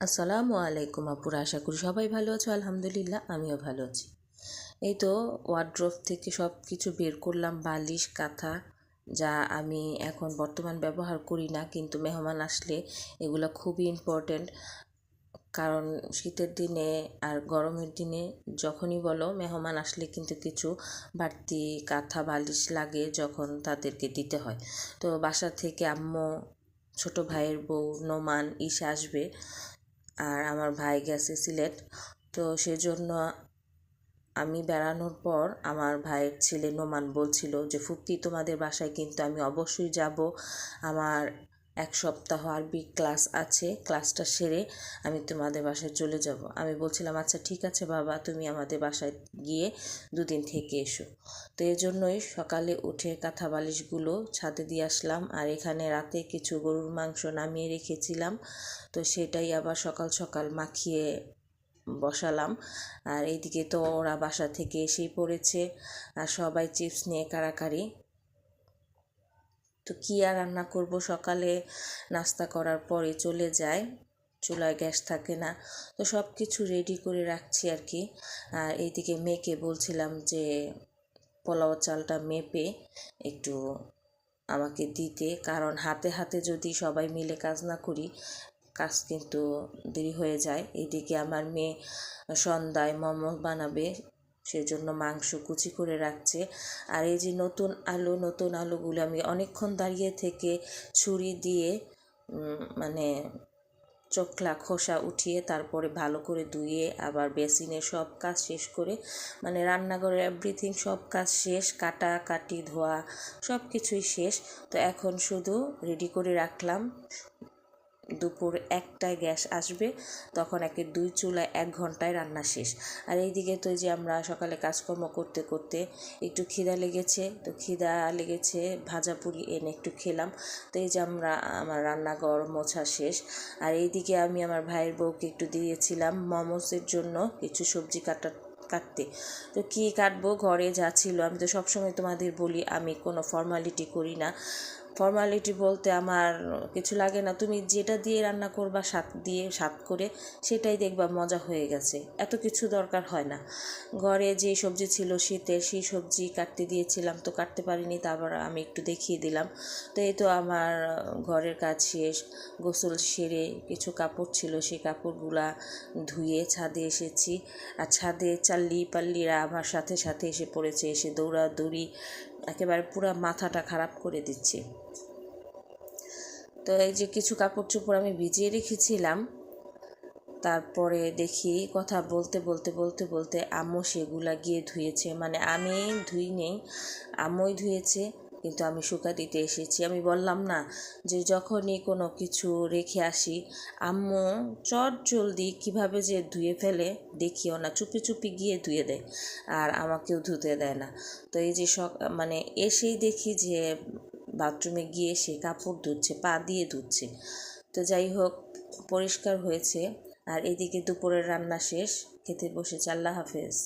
আসসালামু আলাইকুম আপুরা, আশা করি সবাই ভালো আছো, আলহামদুলিল্লাহ, আমিও ভালো আছি। এই তো ওয়ার্ড্রোফ থেকে সব কিছু বের করলাম, বালিশ, কাঁথা, যা আমি এখন বর্তমান ব্যবহার করি না, কিন্তু মেহমান আসলে এগুলো খুবই ইম্পর্ট্যান্ট কারণ শীতের দিনে আর গরমের দিনে যখনই বলো মেহমান আসলে কিন্তু কিছু বাড়তি কাঁথা, বালিশ লাগে যখন তাদেরকে দিতে হয়। তো বাসা থেকে আম্মু, ছোট ভাইয়ের বউ, নোমান ইসা আসবে আর আমার ভাই গেছে সিলেট। তো সেজন্য আমি বেড়ানোর পর আমার ভাইয়ের ছেলে নোমান বলছিল যে ফুপি তোমাদের বাসায়, কিন্তু আমি অবশ্যই যাব। আমার এক সপ্তাহ আরবি ক্লাস আছে ক্লাসটা সেরে আমি তোমাদের বাসায় চলে যাব। আমি বলছিলাম আচ্ছা ঠিক আছে বাবা, তুমি আমাদের বাসায় গিয়ে দুদিন থেকে এসো। তো এই জন্যই সকালে উঠে কাঁথা বালিশগুলো ছাদে দিয়ে আসলাম, আর এখানে রাতে কিছু গরুর মাংস নামিয়ে রেখেছিলাম। তো সেটাই আবার সকাল সকাল মাখিয়ে বসালাম। আর এইদিকে তো ওরা বাসা থেকে এসেই পড়েছে, আর সবাই চিপস নিয়ে কারাকারি তো কী আর রান্না করব? সকালে নাস্তা করার পরে চলে যায়। চুলায় গ্যাস থাকে না। তো সব কিছু রেডি করে রাখছি আর কি আর এইদিকে মেয়েকে বলছিলাম যে, পোলাও চালটা মেপে একটু আমাকে দিতে। কারণ হাতে হাতে যদি সবাই মিলে কাজ না করি, কাজ কিন্তু দেরি হয়ে যায়। এদিকে আমার মেয়ে সন্ধ্যায় মোমো বানাবে। সেজন্য মাংস কুচি করে রাখছে। আর এই যে নতুন আলু, নতুন আলুগুলো আমি অনেকক্ষণ দাঁড়িয়ে থেকে ছুরি দিয়ে মানে চোখলা খোসা উঠিয়ে তারপরে ভালো করে ধুয়ে আবার বেসিনে সব কাজ শেষ করে মানে রান্নাঘরের এভরিথিং সব কাজ শেষ, কাটা, কাটি, ধোয়া সব কিছুই শেষ। তো এখন শুধু রেডি করে রাখলাম। দুপুর একটায় গ্যাস আসবে, তখন একে দুই চুলায় এক ঘন্টায় রান্না শেষ। আর এইদিকে তো যে আমরা সকালে কাজকর্ম করতে করতে একটু খিদা লেগেছে, তো খিদা লেগেছে, ভাজা পুরি এনে একটু খেলাম। তো এই যে আমরা, আমার রান্নাঘর মোছা শেষ। আর এইদিকে আমি আমার ভাইয়ের বউকে একটু দিয়েছিলাম মোমোসের জন্য কিছু সবজি কাটা, কাটতে। তো কী কাটবো? ঘরে যা ছিল, আমি তো সবসময় তোমাদের বলি, আমি কোনো ফর্মালিটি করি না। ফর্মালিটি বলতে আমার কিছু লাগে না। তুমি যেটা দিয়ে রান্না করবা, স্বাদ দিয়ে, স্বাদ করে সেটাই দেখবা মজা হয়ে গেছে। এত কিছু দরকার হয় না। ঘরে যে সবজি ছিল শীতে, সেই সবজি কাটতে দিয়েছিলাম, তো কাটতে পারিনি তারপর আমি একটু দেখিয়ে দিলাম। তো এই তো আমার ঘরের কাজ শেষ। গোসল সেরে কিছু কাপড় ছিল, সেই কাপড়গুলা ধুয়ে ছাদে এসেছি। আর ছাদে চাল্লি পাল্লিরা আমার সাথে সাথে এসে পড়েছে, এসে দৌড়াদৌড়ি একেবারে পুরো মাথাটা খারাপ করে দিচ্ছে। তো এই যে কিছু কাপড় চোপড় আমি ভিজিয়ে রেখেছিলাম, তারপরে দেখি কথা বলতে বলতে বলতে বলতে আম্মু সেগুলা গিয়ে ধুয়েছে। মানে আমি ধুই নেই আম্মুই ধুয়েছে। কিন্তু আমি শুকা দিতে এসেছি। আমি বললাম, না, যে যখনই কোনো কিছু রেখে আসি, আম্মু, চট জলদি কীভাবে যে ধুয়ে ফেলে দেখিও না, চুপি চুপি গিয়ে ধুয়ে দেয় আর আমাকেও ধুতে দেয় না। তো এই যে সক মানে এসেই দেখি যে বাথরুমে গিয়ে সে কাপড় ধুচ্ছে, পা দিয়ে ধুচ্ছে। তো যাই হোক, পরিষ্কার হয়েছে। আর এদিকে দুপুরের রান্না শেষ, খেতে বসেছে। আল্লাহ হাফেজ।